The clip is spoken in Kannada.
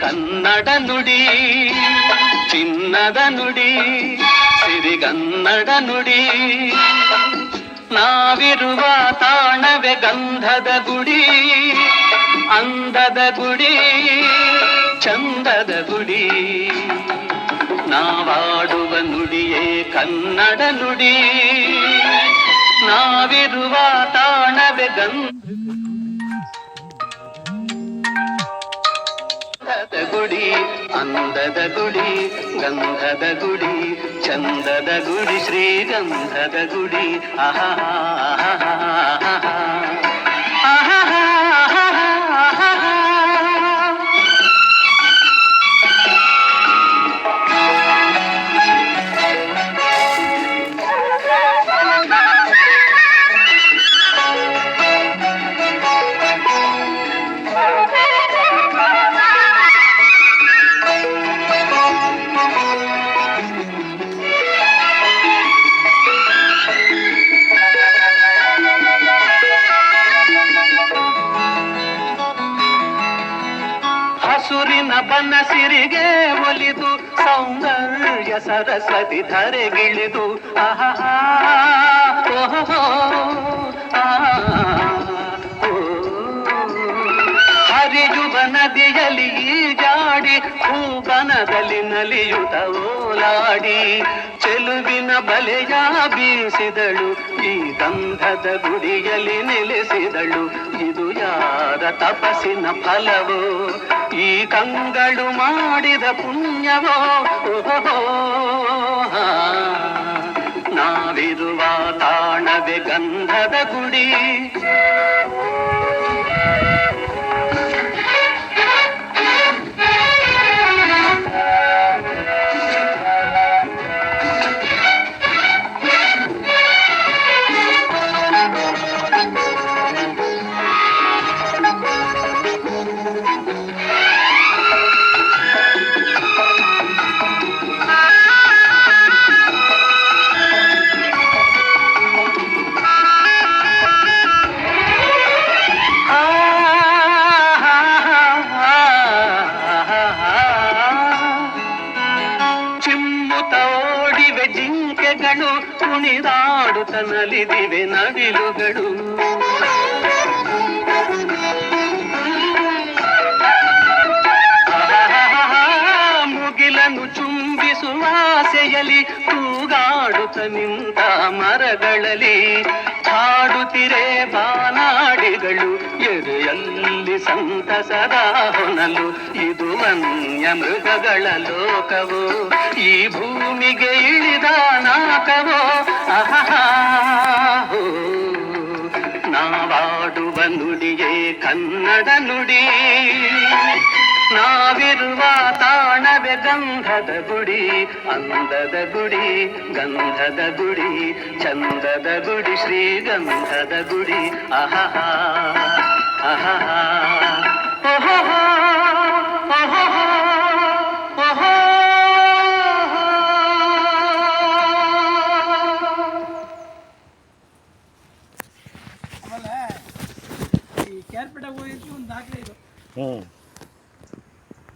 ಕನ್ನಡ ನುಡಿ, ಚಿನ್ನದ ನುಡಿ, ಸಿರಿಗನ್ನಡ ನುಡಿ. ನಾವಿರುವ ತಾಣವೆ ಗಂಧದ ಗುಡಿ, ಅಂದದ ಗುಡಿ, ಚಂದದ ಗುಡಿ. ನಾವಾಡುವ ನುಡಿಯೇ ಕನ್ನಡ ನುಡಿ, ನಾವಿರುವ ತಾಣವೆ ಗಂಧದ ಗುಡಿ ಅಂದದ ಗುಡಿ ಗಂಧದ ಗುಡಿ ಚಂದದ ಗುಡಿ ಶ್ರೀಗಂಧದ ಗುಡಿ. ಆಹಾ ಬನಸಿರಿಗೆ ಒಲಿದು ಸೌಂದರ್ಯ ಸರಸ್ವತಿ ಧರೆಗಿಳಿದು. ಆಹಾ ಓಹೋ ಹರಿಯುವ ನದಿಯಲ್ಲಿ ಜಾಡಿ ಹೂಬನದಲ್ಲಿ ನಲಿಯುತ್ತ ಓಲಾಡಿ ಚೆಲುವಿನ ಬಲೆಯ ಬೀಸಿದಳು, ಈ ಗಂಧದ ಗುಡಿಯಲ್ಲಿ ನೆಲೆಸಿದಳು, ಇದು ಯಾರ ತಪಸ್ಸಿನ ಫಲವೋ? ಈ ಕಂಗಳು ಮಾಡಿದ ಪುಣ್ಯವೋ? ನಾವಿರುವ ತಾಣವೇ ಗಂಧದ ಗುಡಿ. ಜಿಂಕೆಗಳು ಕುಣಿದಾಡುತ್ತ ನಲಿದಿವೆ ನವಿಲುಗಳು ಮುಗಿಲನ್ನು ಚುಂಬಿಸುವ ಆಸೆಯಲಿ ತೂಗಾಡುತ್ತ ನಿಂತ ಮರಗಳಲ್ಲಿ ಹಾಡುತ್ತಿರೆ ಬಾನಾಡಿಗಳು ಎದೆಯಲ್ಲಿ ಸಂತಸದ ಹೊನಲು, ಇದು ಮನ್ಯ ಮೃಗಗಳ ಲೋಕವೋ, ಈ ಭೂಮಿಗೆ ಇಳಿದ ನಾಕವೋ ಆಹಾ ನಾವಾಡುವ ನುಡಿಯೇ ಕನ್ನಡ ನುಡಿ, ನಾವಿರುವ ಗಂಧದ ಗುಡಿ ಅಂದದ ಗುಡಿ ಗಂಧದ ಗುಡಿ ಚಂದದ ಗುಡಿ ಶ್ರೀ ಗಂಧದ ಗುಡಿ ಆಹಾ ಆಹಾ ಓಹೋ ಓಹೋ ಆಮೇಲೆ ಈ ಕೇರ್ಪೇಟೆ ಹೋಗಿದ್ದು ಒಂದು ದಾಖಲೆ ಇದು. ಹ್ಞೂ